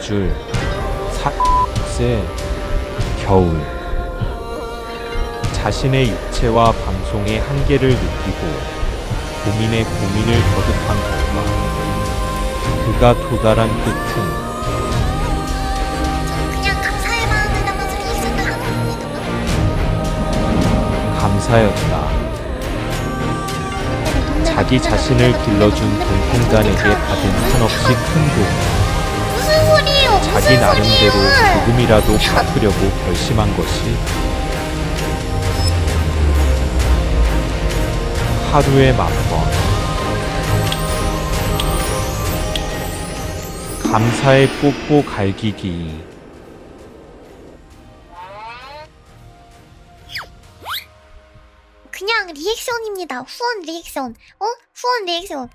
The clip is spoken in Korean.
줄 사세 겨울 자신의 육체와 방송의 한계를 느끼고 고민에 고민을 거듭한 결과 그가 도달한 끝은 그냥 감사의 마음을 담아서 리액션을 하는 겁니다. 감사였다. 자기 자신을 길러준 동풍단에게 받은 한없이 큰? 무슨 자기 나름대로? 조금이라도 갚으려고 결심한 것이 하루에 만 번. 감사의 뽀뽀 갈기기. 그냥 리액션입니다. 후원 리액션. 어? 후원 리액션.